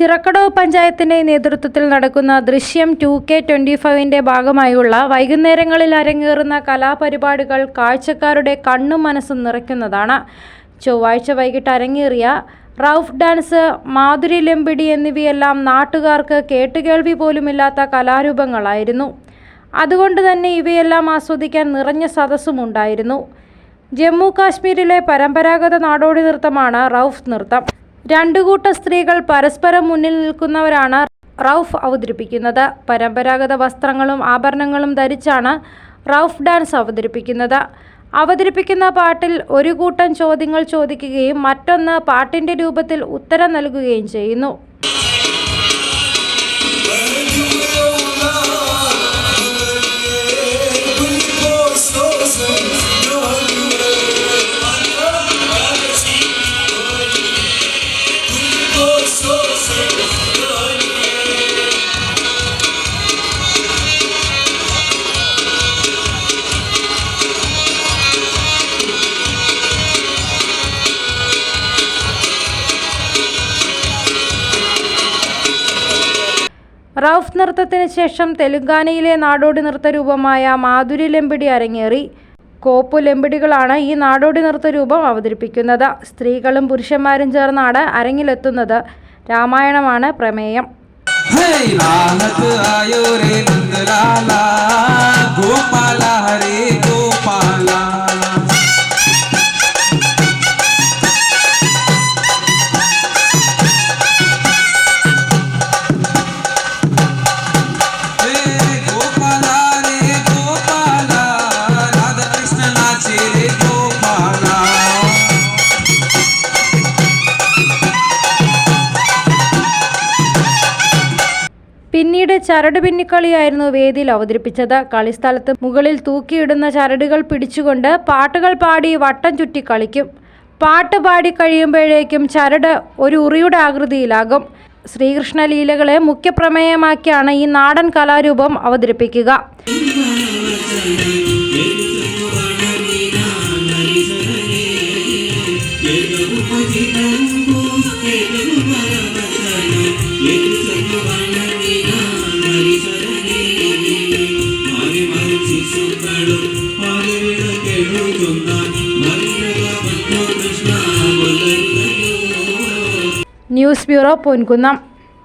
ചിറക്കടവ് പഞ്ചായത്തിന്റെ നേതൃത്വത്തിൽ നടക്കുന്ന ദൃശ്യം ടു കെ ട്വന്റി ഫൈവിന്റെ ഭാഗമായുള്ള വൈകുന്നേരങ്ങളിൽ അരങ്ങേറുന്ന കലാപരിപാടികൾ കാഴ്ചക്കാരുടെ കണ്ണും മനസ്സും നിറയ്ക്കുന്നതാണ്. ചൊവ്വാഴ്ച വൈകിട്ട് അരങ്ങേറിയ റൌഫ് ഡാൻസ് മാധുരി ലെമ്പിടി എന്നിവയെല്ലാം നാട്ടുകാർക്ക് കേട്ടുകേൾവി പോലുമില്ലാത്ത കലാരൂപങ്ങളായിരുന്നു. അതുകൊണ്ട് തന്നെ ഇവയെല്ലാം ആസ്വദിക്കാൻ നിറഞ്ഞ സദസ്സുമുണ്ടായിരുന്നു ജമ്മു കാശ്മീരിലെ പരമ്പരാഗത നാടോടി നൃത്തമാണ് റൌഫ് നൃത്തം. രണ്ടു കൂട്ടം സ്ത്രീകൾ പരസ്പരം മുന്നിൽ നിൽക്കുന്നവരാണ് റൌഫ് അവതരിപ്പിക്കുന്നത്. പരമ്പരാഗത വസ്ത്രങ്ങളും ആഭരണങ്ങളും ധരിച്ചാണ് റൌഫ് ഡാൻസ് അവതരിപ്പിക്കുന്നത്. അവതരിപ്പിക്കുന്ന പാട്ടിൽ ഒരു കൂട്ടം ചോദ്യങ്ങൾ ചോദിക്കുകയും മറ്റൊന്ന് പാട്ടിന്റെ രൂപത്തിൽ ഉത്തരം നൽകുകയും ചെയ്യുന്നു. റൌഫ് നൃത്തത്തിന് ശേഷം തെലുങ്കാനയിലെ നാടോടി നൃത്തരൂപമായ മാധുരി ലെമ്പിടി അരങ്ങേറി. കോപ്പു ലെമ്പിടികളാണ് ഈ നാടോടി നൃത്തരൂപം അവതരിപ്പിക്കുന്നത്. സ്ത്രീകളും പുരുഷന്മാരും ചേർന്നാണ് അരങ്ങിലെത്തുന്നത്. രാമായണമാണ് പ്രമേയം. പിന്നീട് ചരട് പിന്നിക്കളിയായിരുന്നു വേദിയിൽ അവതരിപ്പിച്ചത്. കളിസ്ഥലത്ത് മുകളിൽ തൂക്കിയിടുന്ന ചരടുകൾ പിടിച്ചുകൊണ്ട് പാട്ടുകൾ പാടി വട്ടം ചുറ്റി കളിക്കും. പാട്ട് പാടി കഴിയുമ്പോഴേക്കും ചരട് ഒരു ഉറിയുടെ ആകൃതിയിലാകും. ശ്രീകൃഷ്ണ ലീലകളെ മുഖ്യപ്രമേയമാക്കിയാണ് ഈ നാടൻ കലാരൂപം അവതരിപ്പിക്കുക. News bureau Ponkunnam